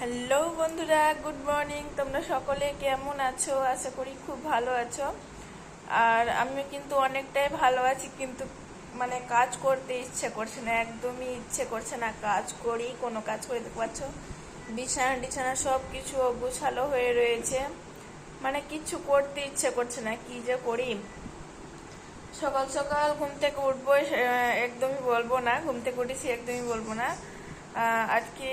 Hello বন্ধুরা, good morning. তোমরা সকলে কেমন আছো? আশা করি খুব ভালো আছো। আর আমি কিন্তু অনেকটাই ভালো আছি, কিন্তু মানে কাজ করতে ইচ্ছে করছে না, একদমই ইচ্ছে করছে না। কাজ করি, কোনো কাজ করে, দেখতে পাচ্ছ? বিছানা টিছানা সব কিছু অগুছালো হয়ে রয়েছে। মানে কিচ্ছু করতে ইচ্ছে করছে না, কি যে করি? সকাল সকাল ঘুম থেকে উঠবো একদমই বলব না, ঘুম থেকে উঠেছি একদমই বলব না। আজকে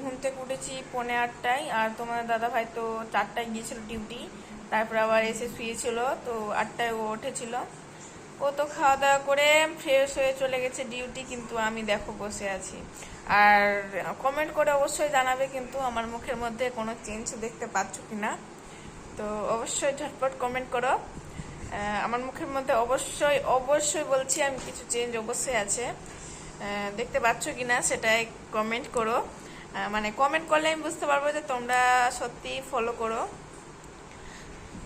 ঘুম থেকে উঠেছি পৌনে আটটায়, আর তোমার দাদা ভাই তো চারটায় গিয়েছিল ডিউটি তারপর আবার এসে শুয়েছিল, তো আটটায় ও উঠেছিল। ও তো খাওয়া দাওয়া করে ফ্রেশ হয়ে চলে গেছে ডিউটি কিন্তু আমি দেখো বসে আছি। আর কমেন্ট করে অবশ্যই জানাবে, কিন্তু আমার মুখের মধ্যে কোনো চেঞ্জ দেখতে পাচ্ছ কি না তো অবশ্যই ঝটপট কমেন্ট করো। আমার মুখের মধ্যে অবশ্যই অবশ্যই বলছি, আমি কিছু চেঞ্জ অবশ্যই আছে। দেখতে পাচ্ছ কিনা সেটাই কমেন্ট করো। মানে কমেন্ট করলে আমি বুঝতে পারব যে তোমরা সত্যি ফলো করো।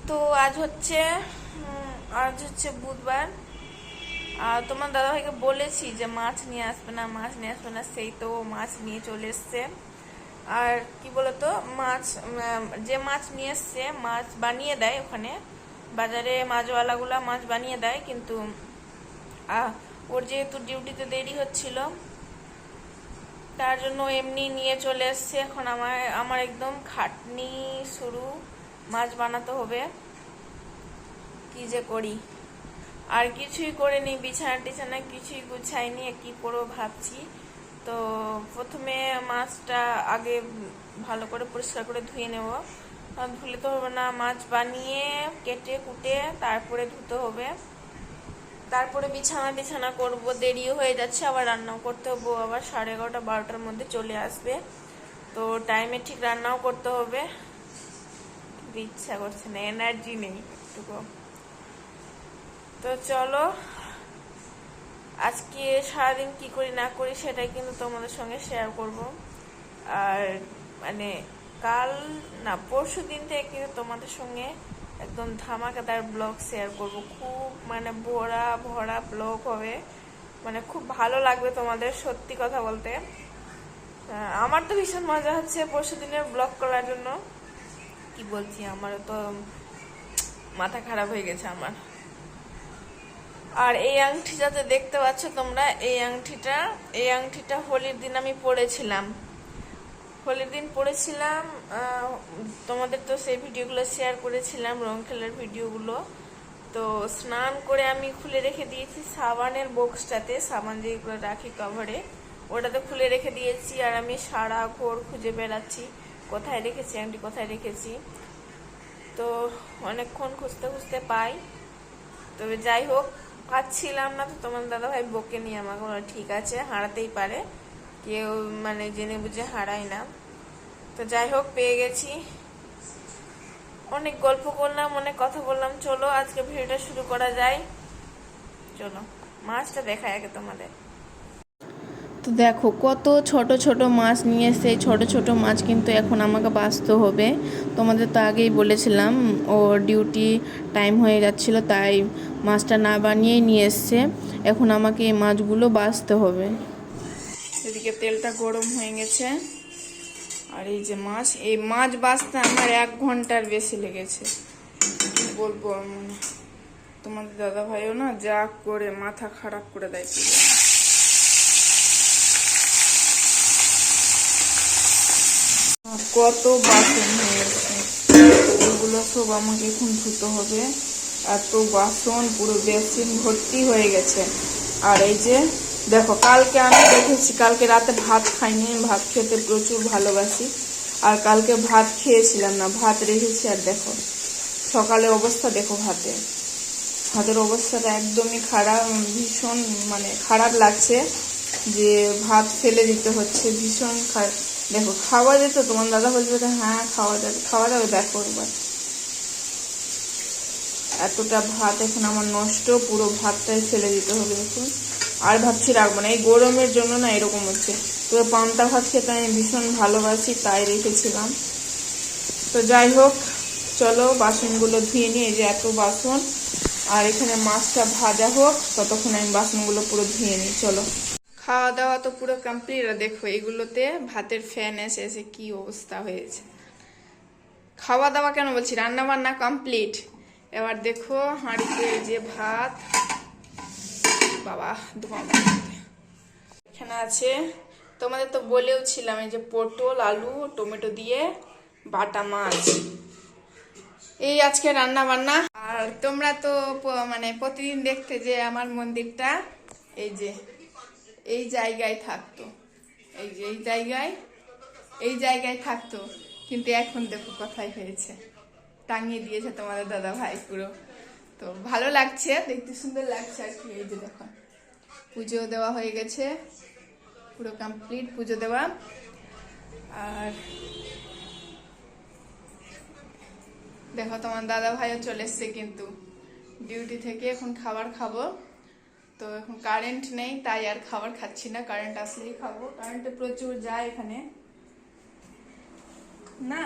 তো আজ হচ্ছে আজ হচ্ছে বুধবার। আর তোমার দাদাভাইকে বলেছি যে মাছ নিয়ে আসবে না, মাছ নিয়ে আসবে না, সেই তো মাছ নিয়ে চলে এসছে। আর কি বলতো, মাছ যে মাছ নিয়ে এসছে, মাছ বানিয়ে দেয় ওখানে। বাজারে মাছওয়ালাগুলা মাছ বানিয়ে দেয়, কিন্তু ওর যেহেতু ডিউটিতে দেরি হচ্ছিল, তার জন্য এমনি নিয়ে চলে এসছে। এখন আমার আমার একদম খাটনি শুরু, মাছ বানাতে হবে। কি যে করি? আর কিছুই করিনি, বিছানা টিছানা কিছুই গুছাইনি কি করব ভাবছি। তো প্রথমে মাছটা আগে ভালো করে পরিষ্কার করে ধুয়ে নেব। ধুলে তো হবে না, মাছ বানিয়ে কেটে কুটে তারপরে ধুতে হবে। তারপরে বিছানা বিছানা করব, দেরিও হয়ে যাচ্ছে, আবার রান্নাও করতে হবে। আবার সাড়ে এগারোটা, বারোটার মধ্যে চলে আসবে। তো টাইমে ঠিক রান্নাও করতে হবে। ইচ্ছা করছে না এনার্জি নেই একটুকু। তো চলো, আজকে সারাদিন কি করি না করি সেটাই কিন্তু তোমাদের সঙ্গে শেয়ার করব। আর মানে কাল না, পরশু দিন থেকে কিন্তু তোমাদের সঙ্গে একদম ধামাকাদার ব্লগ শেয়ার করব। খুব মানে ভরা ভরা ব্লগ হবে। মানে খুব ভালো লাগবে তোমাদের সত্যি কথা বলতে। আমার তো ভীষণ মজা হচ্ছে পরশু দিনের ব্লগ করার জন্য। কি বলছি, আমারও তো মাথা খারাপ হয়ে গেছে আমার। আর এই আংটিটাতে দেখতে পাচ্ছ তোমরা, এই আংটিটা এই আংটিটা হোলির দিন আমি পরেছিলাম। হোলির দিন পড়েছিলাম তোমাদের তো সেই ভিডিওগুলো শেয়ার করেছিলাম, রং খেলার ভিডিওগুলো। তো স্নান করে আমি খুলে রেখে দিয়েছি সাবানের বক্সটাতে সাবান যেগুলো রাখি কভারে ওটাতে খুলে রেখে দিয়েছি আর আমি সারা ঘোর খুঁজে বেড়াচ্ছি। কোথায় রেখেছি আংটি কোথায় রেখেছি? তো অনেকক্ষণ খুঁজতে খুঁজতে পাই। তবে যাই হোক, পাচ্ছিলাম না তো তোমার দাদা ভাই বকে নিয়ে আমাকে ঠিক আছে, হারাতেই পারে। কেউ মানে জেনে বুঝে হারায় না। তো যাই হোক, পেয়ে গেছি। অনেক গল্প করলাম, অনেক কথা বললাম। চলো, আজকে ভিডিওটা শুরু করা যায় চলো, মাছটা দেখায় আগে তোমাদের। তো দেখো, কত ছোট ছোট মাছ নিয়ে এসে ছোট ছোট মাছ কিন্তু এখন আমাকে বাঁচতে হবে। তোমাদের তো আগেই বলেছিলাম ও ডিউটি টাইম হয়ে যাচ্ছিল, তাই মাছটা না বানিয়েই নিয়ে এসছে। এখন আমাকে এই মাছগুলো বাঁচতে হবে। এদিকে তেলটা গরম হয়ে গেছে। আর এই যে মাছ, এই মাছ বাঁচতে আমার এক ঘণ্টার বেশি লেগেছে। কি বলব আমি? তোমাদের দাদা ভাইও না যা করে মাথা খারাপ করে দেয়। কত বাসন হয়ে গেছে সব আমাকে এখন ধুতে হবে। এত বাসন, পুরো বেসিন ভর্তি হয়ে গেছে। আর এই যে দেখো, কালকে আমি দেখেছি, কালকে রাতে ভাত খাইনি আমি ভাত খেতে প্রচুর ভালোবাসি। আর কালকে ভাত খেয়েছিলাম না, ভাত রেখেছি আর দেখো, সকালে অবস্থা দেখো ভাতে। ভাতের অবস্থাটা একদমই খারাপ ভীষণ মানে খারাপ লাগছে যে ভাত ফেলে দিতে হচ্ছে, ভীষণ দেখো, খাওয়া যেত, তোমার দাদা বলবে যে হ্যাঁ খাওয়া যাবে খাওয়া যাবে, দেখো একবার। এতটা ভাত এখন আমার নষ্ট, পুরো ভাতটাই ফেলে দিতে হবে এখন আর ভাবছি রাখব না। এই গরমের জন্য না এরকম হচ্ছে। তো পান্তা ভাত খেতে আমি ভীষণ ভালোবাসি, তাই রেখেছিলাম। তো যাই হোক, চলো বাসনগুলো ধুয়ে নিয়ে যে এত বাসন। আর এখানে মাছটা ভাজা হোক, ততক্ষণ আমি বাসনগুলো পুরো ধুয়ে নিই, চলো। খাওয়া দাওয়া তো পুরো কমপ্লিট আর দেখো, এগুলোতে ভাতের ফ্যান এসে এসে কি অবস্থা হয়েছে। খাওয়া দাওয়া কেন বলছি? রান্না বান্না কমপ্লিট এবার দেখো হাঁড়িতে যে ভাত বাবা ধোঁয়া এখানে আছে, তোমাদের তো বলেও ছিলাম এই যে পটল, আলু, টমেটো দিয়ে বাটা মাছ। এই আজকে রান্না বান্না আর তোমরা তো মানে প্রতিদিন দেখতে যে আমার মন্দিরটা, এই যে, এই জায়গায় থাকতো। এই যে, এই জায়গায় এই জায়গায় থাকতো। কিন্তু এখন দেখো কথাই হয়েছে। টাঙিয়ে দিয়েছে তোমাদের দাদা ভাই পুরো। তো ভালো লাগছে, দেখতে সুন্দর লাগছে আর কি, এই যে দেখো। পুজো দেওয়া হয়ে গেছে, পুরো কমপ্লিট পুজো দেওয়া। আর দেখো তোমার দাদা ভাইও চলে এসছে কিন্তু ডিউটি থেকে এখন খাবার খাব। তো এখন কারেন্ট নেই, তাই আর খাবার খাচ্ছি না কারেন্ট আসলেই খাব। কারেন্টে প্রচুর যায় এখানে। না